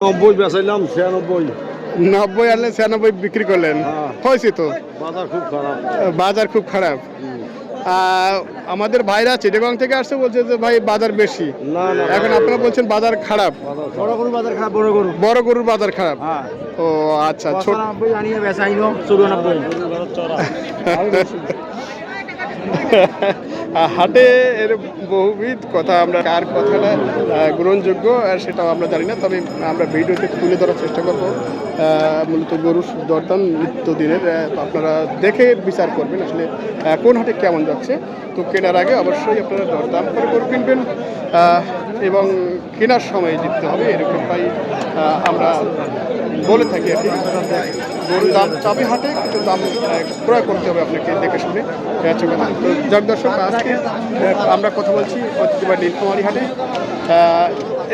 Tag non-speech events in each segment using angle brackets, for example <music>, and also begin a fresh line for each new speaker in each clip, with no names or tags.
নব্বই বেচাইলাম ছিয়ানব্বই।
নব্বই আনলে ছিয়ানব্বই বিক্রি করলেন।
হ্যাঁ।
হয়েছে তো?
বাজার খুব খারাপ।
বাজার খুব খারাপ। আমাদের ভাইরা চিটাগং থেকে আসছে বলছে যে ভাই বাজার বেশি। এখন আপনারা বলছেন বাজার খারাপ।
বড় গরু বাজার খারাপ বড় গরু
বড় গরুর বাজার খারাপ।
হ্যাঁ।
ও আচ্ছা ছোট <laughs> <laughs> হাটে এর বহুবিধ কথা আমরা কার কথাটা গ্রহণযোগ্য আর সেটাও আমরা জানি না তবে আমরা ভিডিওতে তুলে ধরার চেষ্টা করব। মূলত গরুর দরদাম নিত্য দিনের আপনারা দেখে বিচার করবেন আসলে কোন হাটে কেমন যাচ্ছে। তো কেনার আগে অবশ্যই আপনারা দরদাম করে গরু কিনবেন এবং কেনার সময় জিততে হবে এরকম পাই আহ, আমরা বলে থাকি আর কি। গরুর দাম চাবি হাটে দাম ক্রয় করতে হবে আপনাকে দেখে শুনে। হচ্ছে কথা। যাক দর্শক, আজকে আমরা কথা বলছি ঐতিহ্যবাহী নীলকুমারী হাটে।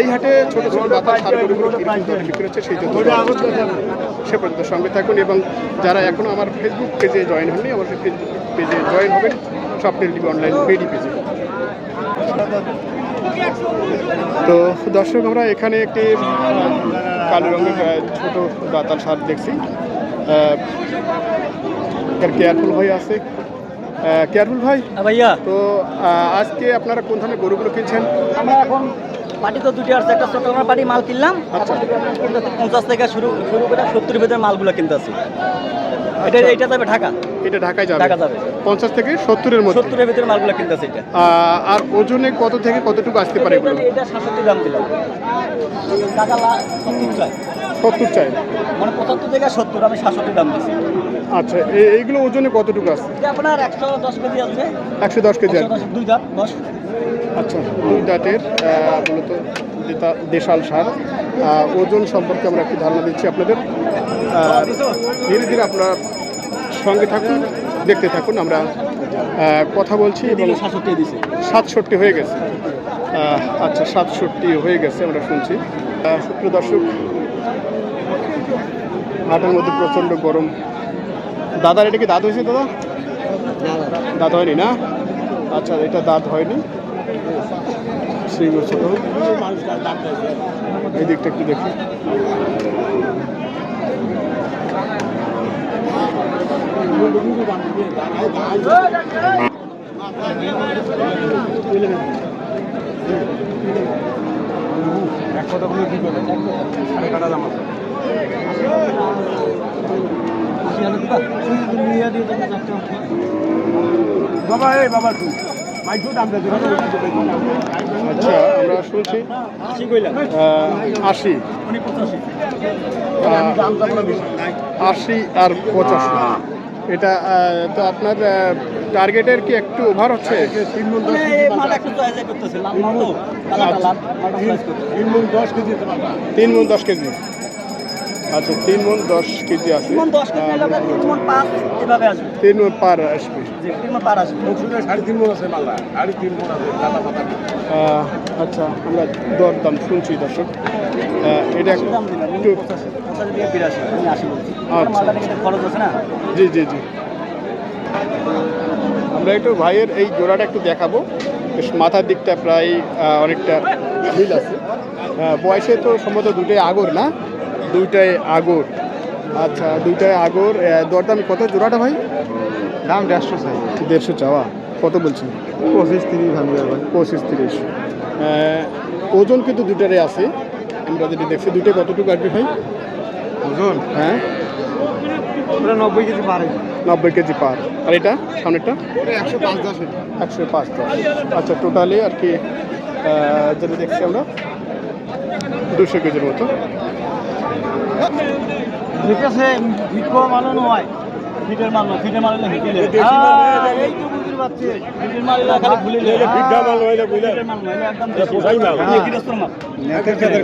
এই হাটে ছোট ছোট বাতাস সার গরুগুলো কীরকম দরে বিক্রি হচ্ছে সেই তথ্য সে পর্যন্ত সঙ্গে থাকুন এবং যারা এখনও আমার ফেসবুক পেজে জয়েন হননি, অবশ্যই ফেসবুক পেজে জয়েন হবেন স্বপ্নের টিভি অনলাইন পেডি পেজে তো দর্শক, আমরা এখানে একটি কালো রঙের ছোট দাতার সার দেখছি। কেয়ারফুল ভাই আছে। কেয়ারফুল ভাই?
হ্যাঁ ভাইয়া।
তো আজকে আপনারা কোন ধরনের গরুগুলো কিনছেন?
আমরা এখন পার্টি তো দুটি আছে একটা চট্টগ্রাম পার্টি মাল কিনলাম।
আচ্ছা।
পঞ্চাশ থেকে শুরু শুরু করে সত্তর ভিতরে মালগুলো কিনতে আছি এটা
আচ্ছা।
এটা যাবে ঢাকা।
এটা ঢাকায় যাবে।
ঢাকা যাবে।
পঞ্চাশ থেকে সত্তরের মধ্যে?
সত্তরের ভিতরে মালগুলো কিনতে আছে এটা
আর ওজনে কত থেকে কতটুকু আসতে পারে
এটা- সাতষট্টি দাম দিলাম। টাকা সত্তর চাই। মানে পঁচাত্তর থেকে সত্তর আমি সাতষট্টি দাম দিচ্ছি
আচ্ছা এইগুলো ওজনে কতটুকু আছে?
আপনার একশো দশ কেজি আছে।
একশো দশ কেজি
দুই দাম দশ
আচ্ছা দুই দাঁতের মূলত দেতা- দেশাল সার। ওজন সম্পর্কে আমরা একটু ধারণা দিচ্ছি আপনাদের। ধীরে ধীরে আপনার সঙ্গে থাকুন দেখতে থাকুন আমরা কথা বলছি এবং
সাতষট্টি
হয়ে গেছে। আচ্ছা সাতষট্টি হয়ে গেছে আমরা শুনছি। সুপ্রিয় দর্শক হাটের মধ্যে প্রচণ্ড গরম। দাদার এটা কি দাঁত হয়েছে দাদা? দাঁত হয়নি না? আচ্ছা এটা দাঁত হয়নি। ছোট এই দিকটা একটু দেখি।
বাবা এই বাবা তুই
আচ্ছা আমরা শুনছি
আশি
আশি। আর পঁচাশি। এটা তো আপনার টার্গেটের কি একটু ওভার হচ্ছে?
মানে
মন কেজি।
তিন মন দশ কেজি। আচ্ছা তিন মন দশ কেজি আছে।
তিন মন
পার আসবে। আচ্ছা আমরা দর দাম শুনছি দর্শক। এটা আচ্ছা। জি জি জি। আমরা একটু ভাইয়ের এই জোড়াটা একটু দেখাবো। বেশ মাথার দিকটা প্রায় অনেকটা মিল আছে। বয়সে তো সম্ভবত দুটোই আগর না? দুইটাই আগর। আচ্ছা দুইটাই আগর। দরদাম কত? জোড়াটা ভাই?
দাম দেড়শো চাই।
দেড়শো চাওয়া। কত বলছেন?
পঁচিশ তিরিশ ভাঙবে ভাই।
পঁচিশ তিরিশ। ওজন কিন্তু দুটারে আছে। আমরা যেটি দেখছি দুটো কতটুকু আসবে ভাই?
ওজন?
হ্যাঁ।
ওটা নব্বই কেজি পারে।
নব্বই কেজি পার। আর এটা সামনেরটা?
একশো পাঁচ দশ
একশো পাঁচ দশ। আচ্ছা টোটালি আর কি যেটা দেখছি আমরা দুশো কেজির মতো।
ঠিক আছে ফিট নয় ফিটের মাল নয় ফিটের হিটিলে এই তো বুঝতে পারছি মাল খালি ভুলে।
এটা বুঝলে।
হ্যাঁ গৃহস্থর মাল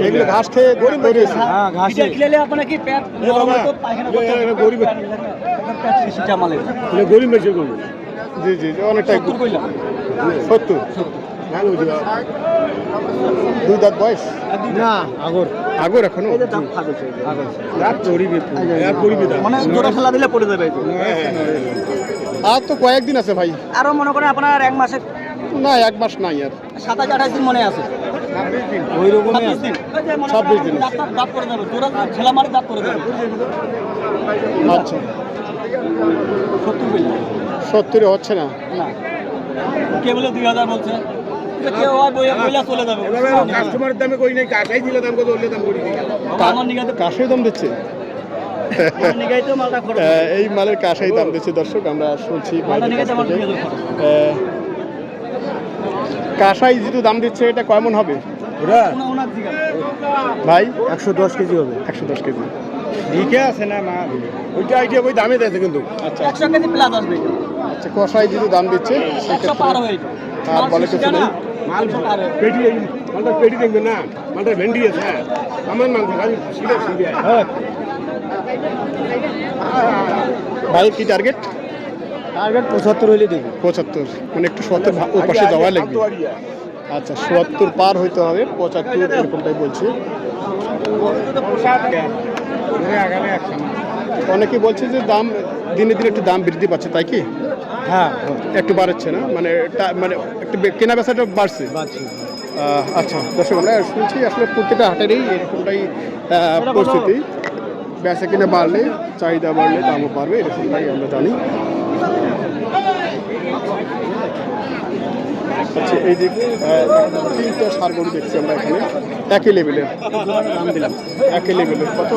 এগুলো ঘাস খেয়ে গরিব তৈরি হয়েছে
হ্যাঁ ঘাসে
ফিটের খেলে আপনার কি পেট নরম হতো পায়খানা করতে
এটা- এটা গরিব-
সিটা মালের
এটা গরিব বেশি করবে
জি জি জি অনেকটাই
সত্তর কইলাম
সত্তর। দুই দাঁত বয়স?
না আগর।
আগর
এখনও?
মানে জোড়া খেলা দিলে পড়ে যাবে এই
আর তো কয়েকদিন আছে ভাই।
আরও মনে করেন আপনার এক মাসে
না এক মাস নাই আর।
সাতাশ আঠাশ দিন মনে আছে।
ওই রকমই
ছাব্বিশ দিন। মারি দাঁত করে যাবে।
আচ্ছা।
সত্তর
সত্তরে হচ্ছে না।
না। কে বলে দুই হাজার বলছে? তো কেউ হয় বইয়া চলে যাবে।
কাস্টমারের দামে কই নাই? কাকাই দিলে দাম কত দাম করি
আমার নিগাতে
কাশাই দাম দিচ্ছে।
আমার নিগাইতে মালটা খরচ
আহ, এই মালের কাশাই দাম দিচ্ছে দর্শক আমরা শুনছি কাশাই যেহেতু দাম দিচ্ছে এটা কেমন হবে? ভাই?
একশো দশ কেজি হবে।
একশো দশ কেজি।
আছে না মা? ওইটা আইডিয়া ওই দামে দিয়েছে কিন্তু।
আচ্ছা।
একশো কেজি প্লাস আসবে।
আচ্ছা কষাই যেহেতু দাম দিচ্ছে
হয়ে।
আর বলে
শিশি
কিছু নেই?
মাল পেটি মালটা পেটি দেখবে না মালটা ভেন্ডি আছে হ্যাঁ আমার মাংস খালি সিলে সিলে হ্যাঁ
ভাই কি টার্গেট
টার্গেট পঁচাত্তর হইলে
পঁচাত্তর মানে একটু সত্তর ও পাশে যাওয়া লাগবে আচ্ছা সত্তর পার হইতে হবে পঁচাত্তর এরকমটাই বলছে অনেকে বলছে যে দাম দিনে দিনে একটু দাম বৃদ্ধি পাচ্ছে তাই কি?
হ্যাঁ।
একটু বাড়ছে না? মানে মানে একটু কেনা বেচাটা বাড়ছে? আচ্ছা দর্শক আমরা শুনছি আসলে প্রত্যেকটা হাটেরই এরকমটাই পরিস্থিতি। বেচা কিনা বাড়লে চাহিদা বাড়লে দামও বাড়বে এরকমটাই আমরা জানি। আচ্ছা এই যে তিনটা সার গরু দেখছি আমরা এখানে। একই লেভেলের
দাম দিলাম।
একই লেভেলের কত?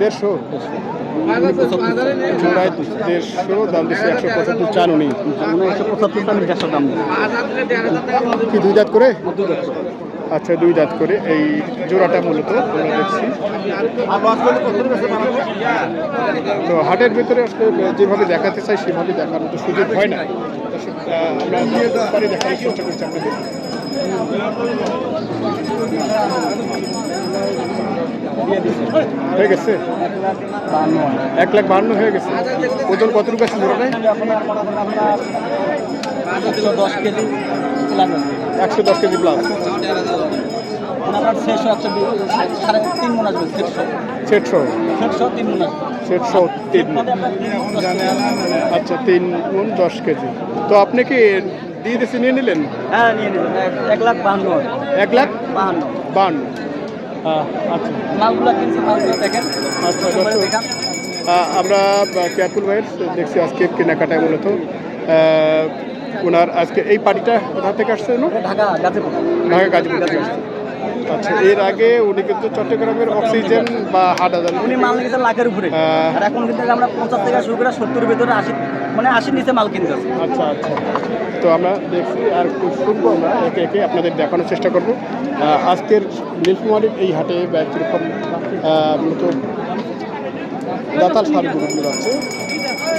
দেড়শো। জোড়ায় দেড়শো দাম দিচ্ছে একশো পঁচাত্তর চান উনি।
মানে একশো পঁচাত্তর দাম দেড়শো দাম দিলাম
কি দুই দাঁত করে। আচ্ছা দুই দাঁত করে। এই জোড়াটা মূলত দেখছি। তো হাটের ভিতরে আসলে যেভাবে দেখাতে চাই, সেভাবে দেখার তো সুযোগ হয় না। হয়ে গেছে? এক লাখ বাহান্ন হয়ে গেছে। ওজন কতটুকু আছে
একশো দশ কেজি।
একশো দশ কেজি প্লাস। আচ্ছা তিন গুণ দশ কেজি। তো আপনি কি দিয়ে দিয়েছে নিয়ে নিলেন?
হ্যাঁ নিয়ে এক- লাখ বাহান্ন
এক লাখ
বাহান্ন।
আচ্ছা।
মালগুলো কিনছি মালগুলো দেখেন।
আচ্ছা।
দেখান।
আমরা কেয়ারফুল ভাইয়ের দেখছি আজকে কেনাকাটায় মূলত। ওনার আজকে এই পার্টিটা কোথা থেকে আসছে না
ঢাকা গাজীপুর।
ঢাকা গাজীপুর থেকে আসছে। আচ্ছা এর আগে উনি কিন্তু চট্টগ্রামের অক্সিজেন বা হাট হাজার
উনি মাল নিয়েছেন লাখের উপরে।
হ্যাঁ।
আর এখন কিন্তু আমরা পঞ্চাশ থেকে শুরু করে সত্তর ভিতরে আশি মানে আশির নিচে মাল কিনতে
আচ্ছা আচ্ছা। তো আমরা দেখছি আর শুনব আমরা একে একে আপনাদের দেখানোর চেষ্টা করব। আজকের নীলকুমারীর এই হাটে বা কীরকম মূলত দাতাল শাড়িগুলো আছে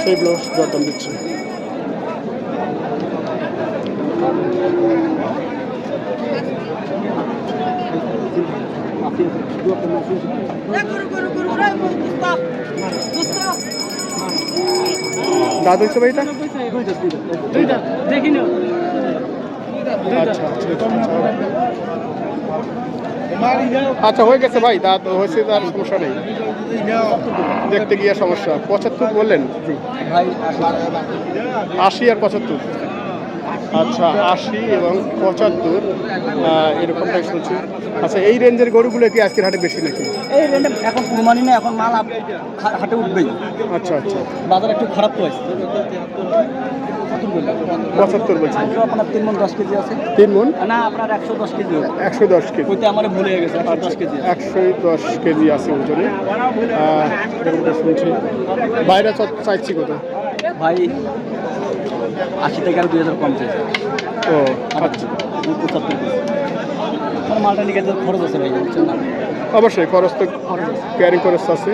সেইগুলো যত্ন দিচ্ছে দাঁত হয়েছে ভাই এটা? আচ্ছা আচ্ছা। আচ্ছা হয়ে গেছে ভাই দাঁত হয়েছে তার সমস্যা নেই। দেখতে গিয়ে সমস্যা। পঁচাত্তর বললেন? আশি আর পঁচাত্তর। আচ্ছা আশি এবং পঁচাত্তর। এরকমটাই শুনছি? আচ্ছা এই রেঞ্জের গরুগুলো কি আজকের হাটে বেশি নাকি?
এই রেঞ্জে এখন কুরবানি না এখন মাল হাটে উঠবেই।
আচ্ছা আচ্ছা।
বাজার একটু খারাপ তো হয়েছে
পঁচাত্তর
আজকে আপনার তিন মন দশ কেজি আছে।
তিন মন
না আপনার একশো দশ কেজি
একশো দশ কেজি।
ওইতে আমার ভুলে গেছে দশ কেজি
একশো দশ কেজি আছে ওজনে। শুনছি। বাইরে চাইছি কত
ভাই আশি থেকে আর দুই হাজার কম চাইছে।
ও আচ্ছা
পঁচাত্তর। মালটা নিয়ে গেছে খরচ আছে ভাই বুঝছেন না?
অবশ্যই খরচ তো ক্যারি খরচ আছে।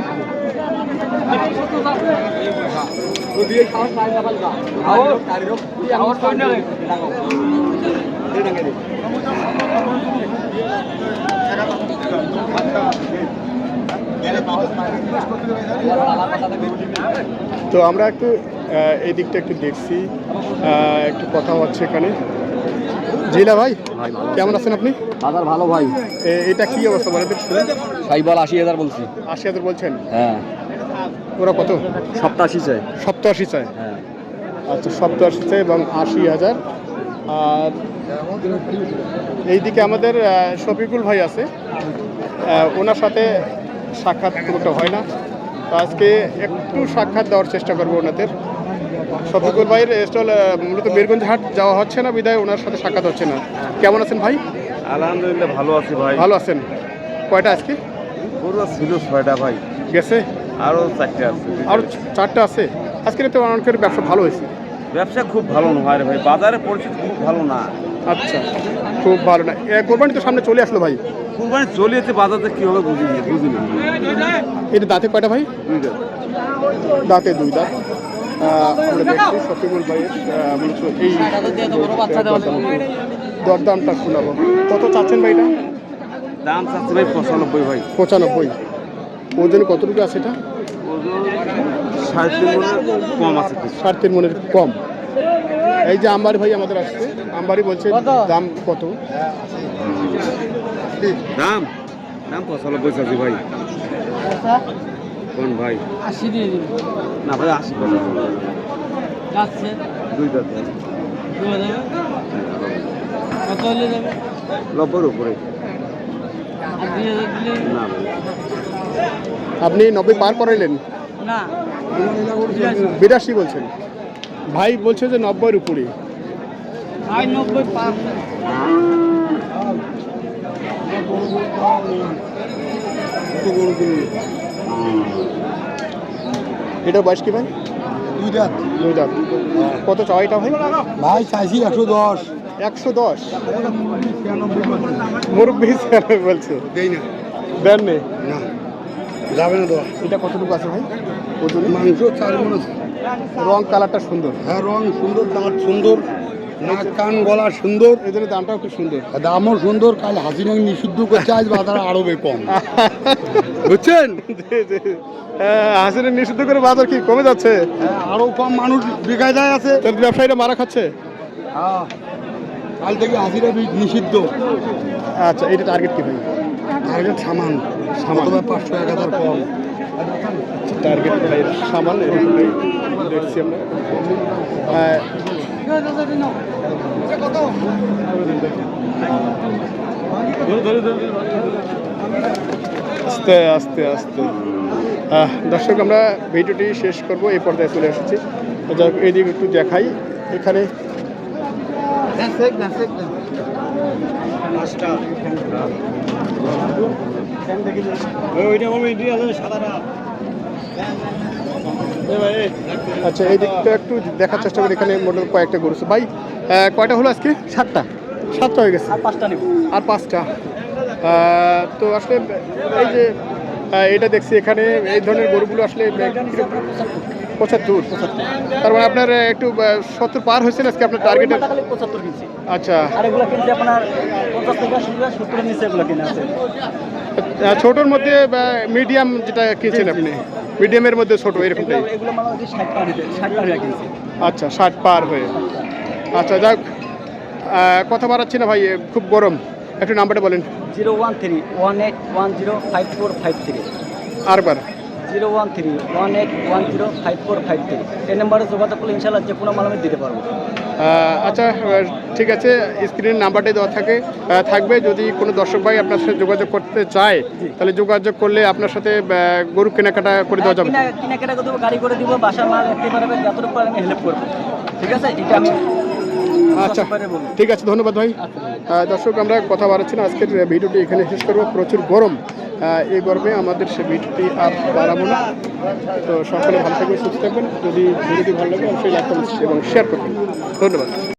তো আমরা একটু এই দিকটা একটু দেখছি। একটু কথা হচ্ছে এখানে। জিলা ভাই কেমন আছেন আপনি?
বাজার ভালো ভাই।
এটা কি অবস্থা বলে তো শুনি।
সাইবল আশি হাজার বলছি।
আশি হাজার বলছেন?
হ্যাঁ।
ওরা কত?
সপ্তাশি চাই
সপ্তাশি চায়?
হ্যাঁ।
আচ্ছা সপ্তাশি চায় এবং আশি হাজার। আর এইদিকে আমাদের শফিকুল ভাই আছে। ওনার সাথে সাক্ষাৎ কোনোটা হয় না। তো আজকে একটু সাক্ষাৎ দেওয়ার চেষ্টা করব ওনাদের। শফিকুল ভাইয়ের স্টল মূলত বীরগঞ্জ হাট যাওয়া হচ্ছে না বিদায় ওনার সাথে সাক্ষাৎ হচ্ছে না। কেমন আছেন ভাই?
আলহামদুলিল্লাহ ভালো আছি ভাই।
ভালো আছেন। কয়টা আজকে?
গরু ছিল ছয়টা ভাই।
গেছে?
আরও চারটে আছে।
আর চারটা আছে। আজকে তো অনেকের ব্যবসা ভালো হয়েছে।
ব্যবসা খুব ভালো নয় রে ভাই। বাজারে পরিস্থিতি খুব ভালো না।
আচ্ছা খুব ভালো না। কোরবানি তো সামনে চলে আসলো ভাই।
কুরবানি চলিয়েছে বাজারে কি হবে বুঝিনি বুঝিনি।
এটা দাঁতে কয়টা ভাই?
দুইটা
দাঁতে। দুই দাঁত। আমরা দেখছি শফিকুল ভাইয়ের মূলত এই দরদামটা শোনাবো। কত চাচ্ছেন ভাই এটা?
দাম চাচ্ছে ভাই পঁচানব্বই ভাই।
পঁচানব্বই। ওজন কতটুকু আছে এটা?
সাড়ে তিন মনে কম আছে।
সাড়ে তিন মনের কম। এই যে আম্বারি ভাই আমাদের আসছে আম্বারি বলছে দাম কত?
দাম? দাম পঁচানব্বই চাচ্ছি ভাই। কোন ভাই?
আশি দিয়ে দিন
না ভাই আশি
যাচ্ছে।
দুইটা
দেওয়া যাবে কত হলে যাবে?
নব্বইয়ের উপরে।
দুই
না
আপনি নব্বই পার করাইলেন?
না।
বিরাশি বলছেন। ভাই বলছে যে নব্বইয়ের উপরে এটা বয়স কি ভাই?
দুই রাত
দুই দাঁত। কত চাওয়াইটা ভাই?
ভাই চাইছি একশো দশ।
একশো দশ। মুরব্বী ছেলে বলছে।
দেই না।
দেন নে।
না। যাবে না দেওয়া
এটা কতটুকু আছে ভাই? ওজনে?
মাংস চার মন আছে।
রং কালারটা সুন্দর।
হ্যাঁ রং সুন্দর দাঁত সুন্দর নাক কান গলা সুন্দর।
এদের দামটাও খুব সুন্দর।
দামও সুন্দর কাল হাসিনা নিষিদ্ধ করছে আজ বাজার আরও কম। বুঝছেন?
হাসিনের নিষিদ্ধ করে বাজার কি কমে যাচ্ছে?
হ্যাঁ, আরও কম মানুষ বেকায়দায় আছে।
তোর ব্যবসায়ীরা মারা খাচ্ছে?
হ্যাঁ কাল থেকে হাসিরা নিষিদ্ধ।
আচ্ছা এটা টার্গেট কি ভাই?
টার্গেট সামান সামান পাঁচশো এক হাজার কম।
টার্গেট ভাই সামান দেখছি আমরা। আস্তে আস্তে আস্তে। দর্শক, আমরা ভিডিওটি শেষ করব, এই পর্যায়ে চলে এসেছি। যাক এইদিকে একটু দেখাই। এখানে আচ্ছা এই দিকটা একটু দেখার চেষ্টা করি এখানে মোটামুটি কয়েকটা গরু ভাই কয়টা হলো আজকে? সাতটা। সাতটা হয়ে গেছে।
আর পাঁচটা নেব
আর পাঁচটা। তো আসলে এই যে এটা দেখছি এখানে এই ধরনের গরুগুলো আসলে পঁচাত্তর। তার মানে আপনার একটু সত্তর পার হয়েছে আজকে আপনার
পঁচাত্তর কিনছি।
আচ্ছা।
আর এগুলো কিনছি আপনার পঞ্চাশ থেকে সত্তরের নিচে এগুলো কিনে আছে।
আহ, ছোটোর মধ্যে মিডিয়াম যেটা কিনছেন আপনি মিডিয়ামের মধ্যে ছোটো এরকমটাই আচ্ছা ষাট পার হয়ে। আচ্ছা যাক কথা বাড়াচ্ছি না ভাই খুব গরম। একটু নাম্বারটা বলেন।
Zero one three one eight one zero five four five three.
আরবার।
Zero one three one eight one zero five four five three. এই নাম্বারে যোগাযোগ করলে ইনশাল্লাহ যে কোনো মাল আমি দিতে পারব।
আচ্ছা ঠিক আছে স্ক্রিনের নাম্বারটাই দেওয়া থাকে। থাকবে যদি কোনো দর্শক ভাই আপনার সাথে যোগাযোগ করতে চায় তাহলে যোগাযোগ করলে আপনার সাথে গরু কেনাকাটা করে দেওয়া যাবে।
কিনা কিনা করে দেবো গাড়ি করে দিব বাসার মাল রাখতে পারবে যতটুকু আমি হেল্প করব। ঠিক আছে? এটা আমি
আচ্ছা। ঠিক আছে ধন্যবাদ ভাই। আহ, দর্শক আমরা কথা বাড়াচ্ছি না। আজকের ভিডিওটি এখানে শেষ করব। প্রচুর গরম। এই গরমে আমাদের সে ভিডিওটি আর বাড়াবো না। তো সকলে ভালো থাকবেন সুস্থ থাকবেন। যদি ভিডিওটি ভালো লাগে অবশ্যই লাইক কমেন্ট এবং শেয়ার করবেন। ধন্যবাদ।